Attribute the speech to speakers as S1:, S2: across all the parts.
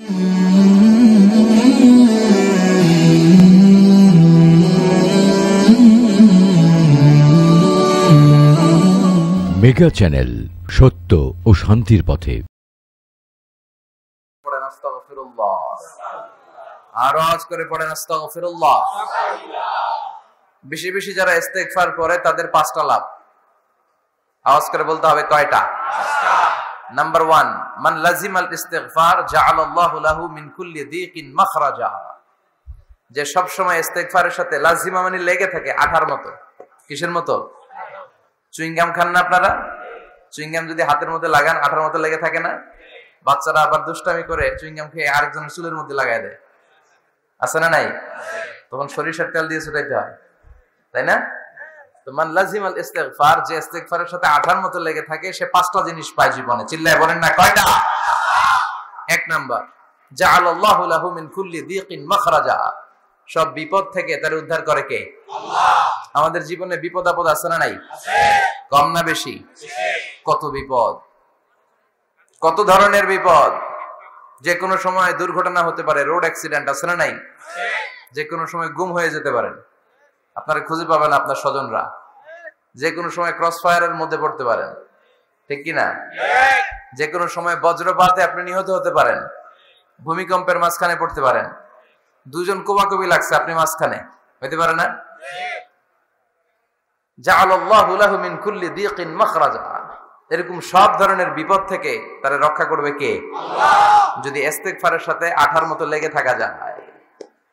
S1: Mega channel সত্য ও শান্তির পথে।
S2: আওয়াজ করে বেশি বেশি যারা ইস্তেগফার করে, তাদের পাঁচটা লাভ। আওয়াজ করে বলতে হবে কয়টা? নাম্বার ওয়ান মান লাজিম আল ইস্তেগফার জাআলাল্লাহু লাহু মিন কুল্লি দীকিন মাখরাজা যে সব সময় ইস্তেগফারের সাথে লাজিমা মানে লেগে থাকে আঠার মতো। কিসের মতো? চুইংগাম খান না আপনারা? চুইংগাম যদি হাতের মধ্যে লাগান, আঠার মতো লেগে থাকে না? বাচ্চারা আবার দুষ্টামি করে চুইংগাম খেয়ে আরেকজনের চুলের মধ্যে লাগাই দেয়। আছে না নাই? তখন সরিষার তেল দিয়ে ছুটাইতে হয়। তাই না? তো মান লাজিম আল ইস্তেগফার যে ইস্তেগফারের সাথে আঠার মতো লেগে থাকে সে পাঁচটা জিনিস পায় জীবনে। চিল্লায় বলেন না কয়টা? এক নাম্বার জাআলাল্লাহু লাহু মিন কুল্লি দীকিন মাখরাজা। সব বিপদ থেকে তার উদ্ধার করে কে? আমাদের জীবনে বিপদ আপদ আছে না নাই? কম না বেশি? কত বিপদ? কত ধরনের বিপদ? যে কোনো সময় দুর্ঘটনা হতে পারে রোড অ্যাক্সিডেন্ট আছে না নাই? যে কোনো সময় গুম হয়ে যেতে পারেন। আপনারা খুঁজে পাবেন আপনার স্বজনরা। যে কোনো সময় ক্রস ফায়ারের মধ্যে পড়তে পারেন। ঠিক কি না যে কোনো সময় বজ্রপাতে আপনি নিহত হতে পারেন। ভূমিকম্পের মাঝখানে পড়তে পারেন। দুজন কোবাকবি লাগছে আপনি মাঝখানে। হইতে পারে না? এরকম সব ধরনের বিপদ থেকে তারা রক্ষা করবে কে? যদি সাথে আঠার মতো লেগে থাকা যায়।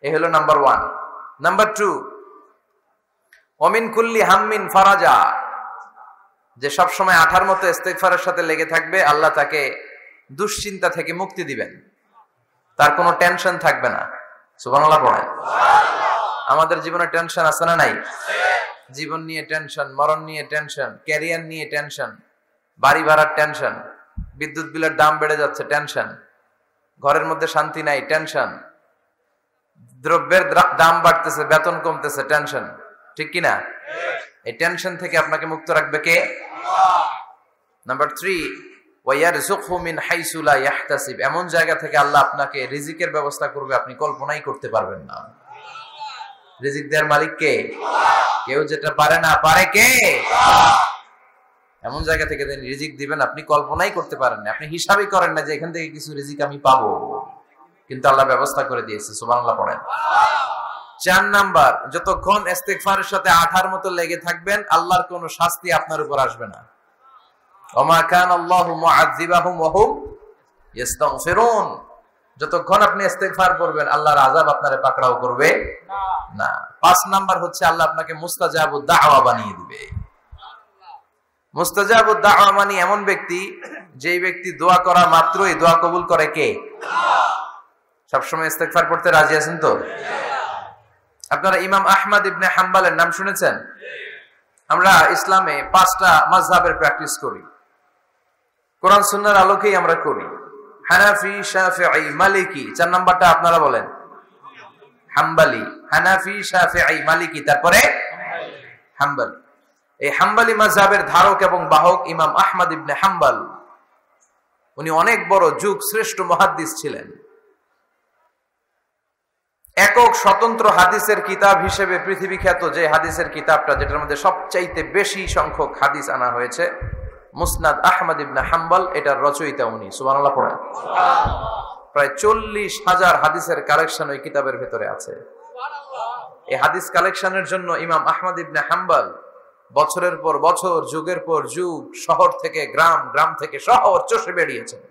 S2: এ হলো নাম্বার ওয়ান। নাম্বার টু অমিন কুল্লি হাম্মিন ফারাজা। যে সব সময় আঠার মতো ইস্তেগফারের সাথে লেগে থাকবে, আল্লাহ তাকে দুশ্চিন্তা থেকে মুক্তি দিবেন। তার কোনো টেনশন থাকবে না। সুবহানাল্লাহ পড়েন। আমাদের জীবনে টেনশন আছে না নাই? জীবন নিয়ে টেনশন, মরণ নিয়ে টেনশন, ক্যারিয়ার নিয়ে টেনশন, বাড়ি ভাড়ার টেনশন, বিদ্যুৎ বিলের দাম বেড়ে যাচ্ছে, টেনশন। ঘরের মধ্যে শান্তি নাই, টেনশন। দ্রব্যের দ্রা- দাম বাড়তেছে, বেতন কমতেছে, টেনশন। ঠিক কি না এই টেনশন থেকে আপনাকে মুক্ত রাখবে কে? নাম্বার থ্রি মিন এমন জায়গা থেকে আল্লাহ আপনাকে রিজিকের ব্যবস্থা করবে, আপনি কল্পনাই করতে পারবেন না। রিজিক দেওয়ার মালিক কে? কেউ যেটা পারে না, পারে কে? এমন জায়গা থেকে রিজিক দিবেন, আপনি কল্পনাই করতে পারেন না। আপনি হিসাবই করেন না যে এখান থেকে কিছু রিজিক আমি পাবো। কিন্তু আল্লাহ ব্যবস্থা করে দিয়েছে, সুবহানাল্লাহ পড়েন। চার নাম্বার, যতক্ষণ ইস্তেগফারের সাথে আঠার মতো লেগে থাকবেন, আল্লাহর কোনো শাস্তি আপনার উপর আসবে না। যতক্ষণ আপনি ইস্তেগফার করবেন, আল্লাহর আযাব আপনারে পাকড়াও করবে না। পাঁচ নাম্বার হচ্ছে আল্লাহ আপনাকে বানিয়ে দিবে। মানে এমন ব্যক্তি, যেই ব্যক্তি দোয়া করা মাত্রই দোয়া কবুল করে কে? সবসময় ইস্তেগফার করতে রাজি আছেন তো? আপনারা ইমাম আহমদ ইবনে হাম্বালের নাম শুনেছেন? আমরা ইসলামে পাঁচটা মাযহাবের প্র্যাকটিস করি। কোরআন সুন্নাহর আলোকেই আমরা করি। হানাফি, শাফিঈ, মালিকি, চার নাম্বারটা আপনারা বলেন। হাম্বালি, হানাফি মালিকি, তারপরে হাম্বালি। এই হাম্বালি মাযহাবের ধারক এবং বাহক ইমাম আহমদ ইবনে হাম্বাল। উনি অনেক বড় যুগ শ্রেষ্ঠ মুহাদ্দিস ছিলেন। একক স্বতন্ত্র হাদিসের কিতাব হিসেবে পৃথিবী খ্যাত যে হাদিসের কিতাবটা, যেটার মধ্যে সবচাইতে বেশি সংখ্যক হাদিস আনা হয়েছে, মুসনাদ আহমদ ইবনে হাম্বাল, এটার রচয়িতা উনি। সুবহানাল্লাহ পড়েন। প্রায় চল্লিশ হাজার হাদিসের কালেকশন ওই কিতাবের ভেতরে আছে। এই হাদিস কালেকশনের জন্য ইমাম আহমদ ইবনে হাম্বাল বছরের পর বছর, যুগের পর যুগ, শহর থেকে গ্রাম গ্রাম থেকে শহর চষে বেরিয়েছেন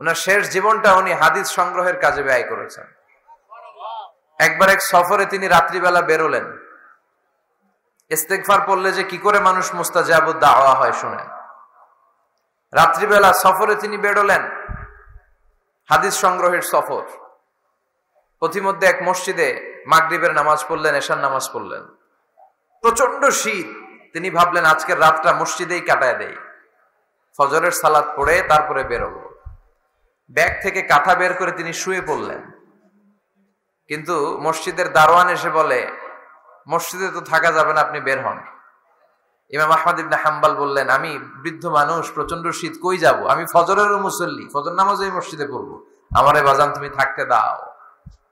S2: ওনার শেষ জীবনটা উনি হাদিস সংগ্রহের কাজে ব্যয় করেছেন। একবার এক সফরে তিনি রাত্রিবেলা বেরোলেন। ইস্তেকফার পড়লে যে কি করে মানুষ মুস্তাজাবুদ দাওয়া হয় শুনেন। রাত্রিবেলা সফরে তিনি বেরোলেন, হাদিস সংগ্রহের সফর। পথিমধ্যে এক মসজিদে মাগরিবের নামাজ পড়লেন, এশার নামাজ পড়লেন। প্রচণ্ড শীত, তিনি ভাবলেন, আজকের রাতটা মসজিদেই কাটায় দেই। ফজরের সালাদ পড়ে তারপরে বেরোবো। ব্যাগ থেকে কাঁথা বের করে তিনি শুয়ে পড়লেন। কিন্তু মসজিদের দারোয়ান এসে বলে, মসজিদে তো থাকা যাবে না, আপনি বের হন। ইমাম আহমদ ইবনে হাম্বাল বললেন, আমি বৃদ্ধ মানুষ প্রচণ্ড শীত, কই যাব? আমি ফজরেরও মুসল্লি, ফজর নামাজ এই মসজিদে পড়ব। আমারে বাজান, তুমি থাকতে দাও।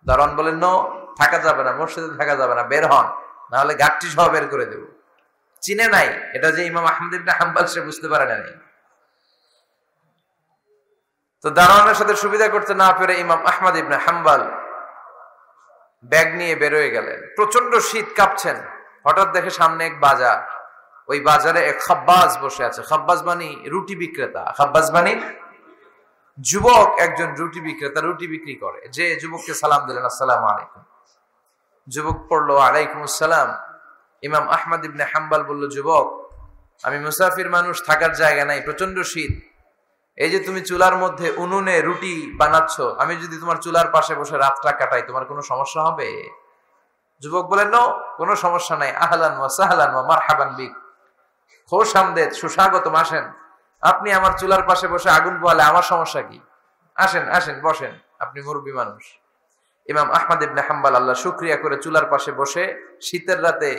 S2: দারোয়ান বলেন নো, থাকা যাবে না, মসজিদে থাকা যাবে না, বের হন, নাহলে গাঠটি সহ বের করে দেব। চিনে নাই, এটা যে ইমাম আহমদ ইবনে হাম্বাল, সে বুঝতে পারে না। তো দারোয়ানের সাথে সুবিধা করতে না পেরে ইমাম আহমদ ইবনে হাম্বাল ব্যাগ নিয়ে বেরোয় গেলেন। প্রচণ্ড শীত কাঁপছেন। হঠাৎ দেখে সামনে এক বাজার। ওই বাজারে এক খাব্বাজ বসে আছে। খাব্বাজ মানি রুটি বিক্রেতা। খাব্বাজ মানি যুবক একজন রুটি বিক্রেতা, রুটি বিক্রি করে। যে যুবককে সালাম দিলেন, আসসালাম আলাইকুম। যুবক পড়ল, আলাইকুম আসসালাম। ইমাম আহমদ ইবনে হাম্বাল বলল, যুবক, আমি মুসাফির মানুষ, থাকার জায়গা নাই প্রচণ্ড শীত। এই যে তুমি চুলার মধ্যে উনুনে রুটি বানাচ্ছ, আমি যদি তোমার চুলার পাশে বসে রাতটা কাটাই, তোমার কোনো সমস্যা হবে? যুবক বলেন নো কোনো সমস্যা নাই। আহলান ওয়া সাহলান ওয়া মারহাবান বিক। খোশ আমদেদ, সুস্বাগতম, আসেন। আপনি আমার চুলার পাশে বসে আগুন পোয়ালে আমার সমস্যা কি? আসেন আসেন, বসেন। আপনি মুরব্বী মানুষ। ইমাম আহমদ ইবনে হাম্বাল, আল্লাহ শুক্রিয়া করে চুলার পাশে বসে শীতের রাতে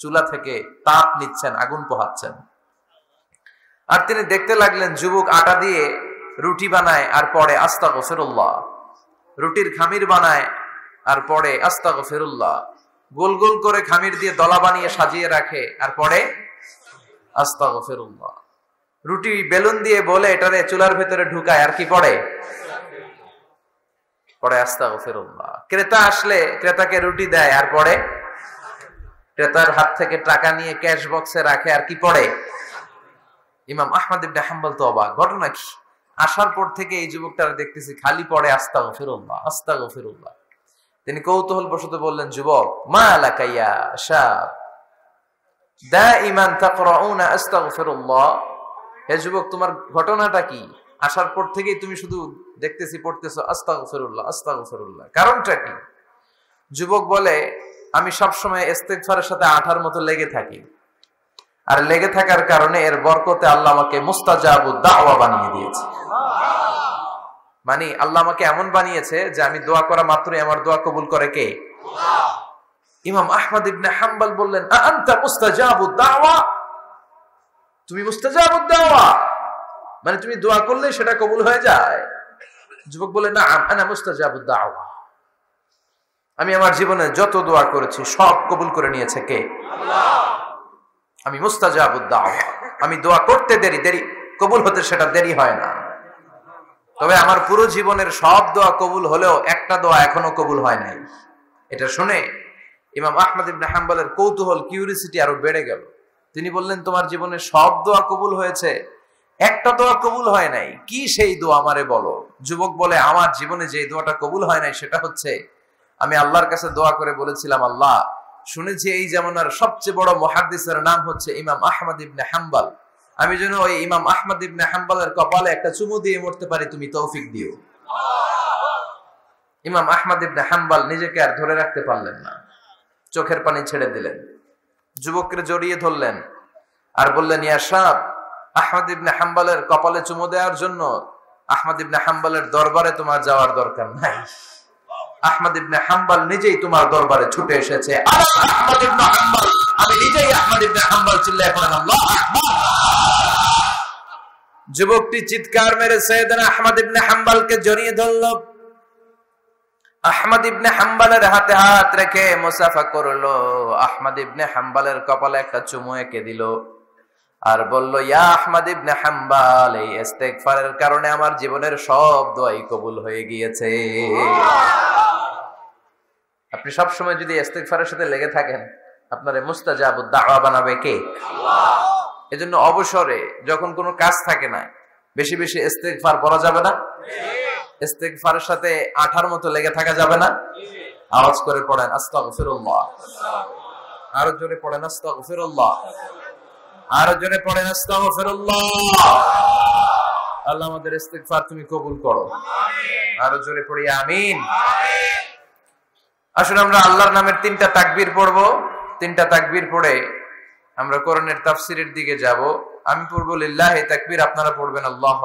S2: চুলা থেকে তাপ নিচ্ছেন, আগুন পোহাচ্ছেন। আর তিনি দেখতে লাগলেন যুবক আটা দিয়ে রুটি বানায় আর পরে আস্তা গফেরুল্লাহ রুটির খামির বানায় আর পরে আস্তা গফেরুল্লাহ গোল গোল করে খামির দিয়ে দলা বানিয়ে সাজিয়ে রাখে আর পরে আস্তা গফেরুল্লাহ রুটি বেলুন দিয়ে বলে এটারে চুলার ভেতরে ঢুকায়, আর কি পড়ে? পরে আস্তা গফেরুল্লাহ ক্রেতা আসলে ক্রেতাকে রুটি দেয়, আর পরে ক্রেতার হাত থেকে টাকা নিয়ে ক্যাশ বক্সে রাখে, আর কি পড়ে? ইমাম আহমদ ইবনে হাম্বল তো অবাক ঘটনা কি? আসার পর থেকে এই যুবকটার দেখতেছি খালি পড়ে আস্তা গফিরুল্লাহ আস্তা গফিরুল্লাহ তিনি কৌতূহল বশত বললেন, যুবক, মা আলাকাইয়া শাব দা ইমান তাকরাউনা আস্তাগফিরুল্লাহ। হে যুবক, তোমার ঘটনাটা কি? আসার পর থেকেই তুমি শুধু দেখতেছি, পড়তেছো, আস্তাগফিরুল্লাহ আস্তাগফিরুল্লাহ। কারণটা কি? যুবক বলে, আমি সবসময় ইস্তেগফারের সাথে আঠার মতো লেগে থাকি। আর লেগে থাকার কারণে এর বরকতে আল্লাহ আমাকে মুস্তাজাবু দাওয়া বানিয়ে দিয়েছে। মানে আল্লাহ আমাকে এমন বানিয়েছে যে আমি দোয়া করা মাত্রই আমার দোয়া কবুল করে কে? ইমাম আহমদ ইবনে হাম্বল বললেন আনতা মুস্তাজাবু দাওয়া? তুমি মুস্তাজাবু দাওয়া? মানে তুমি দোয়া করলে সেটা কবুল হয়ে যায়। যুবক বলে না আনা মুস্তাজাবু দাওয়া। আমি আমার জীবনে যত দোয়া করেছি সব কবুল করে নিয়েছে কে? আমি মুস্তাজাবুদ্দাওয়া আমি দোয়া করতে দেরি দেরি। কবুল হতে সেটা দেরি হয় না। তবে আমার পুরো জীবনের সব দোয়া কবুল হলেও একটা দোয়া এখনও কবুল হয় নাই। এটা শুনে ইমাম আহমদ ইবনে হাম্বলের কৌতূহল, কিউরিসিটি আরও বেড়ে গেল। তিনি বললেন, তোমার জীবনে সব দোয়া কবুল হয়েছে, একটা দোয়া কবুল হয় নাই। কি সেই দোয়া আমারে বলো? যুবক বলে, আমার জীবনে যে দোয়াটা কবুল হয় নাই সেটা হচ্ছে, আমি আল্লাহর কাছে দোয়া করে বলেছিলাম, আল্লাহ শুনেছি এই জামানার সবচেয়ে বড় মহাদ্দিসের নাম হচ্ছে ইমাম আহমদ ইবনে হাম্বাল। আমি যেন ওই ইমাম আহমদ ইবনে হাম্বালের কপালে একটা চুমু দিয়ে মরতে পারি, তুমি তৌফিক দিও। ইমাম আহমদ ইবনে হাম্বাল নিজেকে আর ধরে রাখতে পারলেন না। চোখের পানি ছেড়ে দিলেন। যুবককে জড়িয়ে ধরলেন আর বললেন, ইয়া সাহ আহমদ ইবনে হাম্বালের কপালে চুমু দেওয়ার জন্য আহমদ ইবনে হাম্বালের দরবারে তোমার যাওয়ার দরকার নাই। আহমদ ইবনে হাম্বাল নিজেই তোমার দরবারে ছুটে এসেছে। আমি নিজেই আহমদ ইবনে হাম্বাল চিল্লায় পড়েন যুবকটি চিৎকার মেরে সৈয়দনা আহমদ ইবনে হাম্বালকে জড়িয়ে ধরল। আহমদ ইবনে হাম্বালের হাতে হাত রেখে মুসাফা করল। আহমদ ইবনে হাম্বালের কপালে একটা চুমু এঁকে দিল আর বলল, ইয়া আহমদ ইবনে হাম্বাল, এই ইস্তেগফারের কারণে আমার জীবনের সব দোয়াই কবুল হয়ে গিয়েছে। আপনি সব সময় যদি ইস্তেগফারের সাথে লেগে থাকেন আপনার মুস্তাজাবুদ দাওয়া বানাবে কে? এজন্য অবসরে যখন কোনো কাজ থাকে না বেশি বেশি ইস্তেগফার পড়া যাবে না। ইস্তেগফারের সাথে আঠার মতো লেগে থাকা যাবে না। আওয়াজ করে পড়েন আস্তাগফিরুল্লাহ। আরও জোরে পড়েন আস্তাগফিরুল্লাহ। আরও জোরে পড়েন আস্তাগফিরুল্লাহ। আল্লাহ। আমাদের ইস্তেগফার তুমি কবুল করো। আরও জোরে পড়ি আমিন। আসলে আমরা আল্লাহর নামের তিনটা তাকবির পড়ব। তিনটা তাকবির পড়ে আমরা কোরআনের তাফসিরের দিকে যাব। আমি পড়ব লিল্লাহি তাকবির, আপনারা পড়বেন আল্লাহ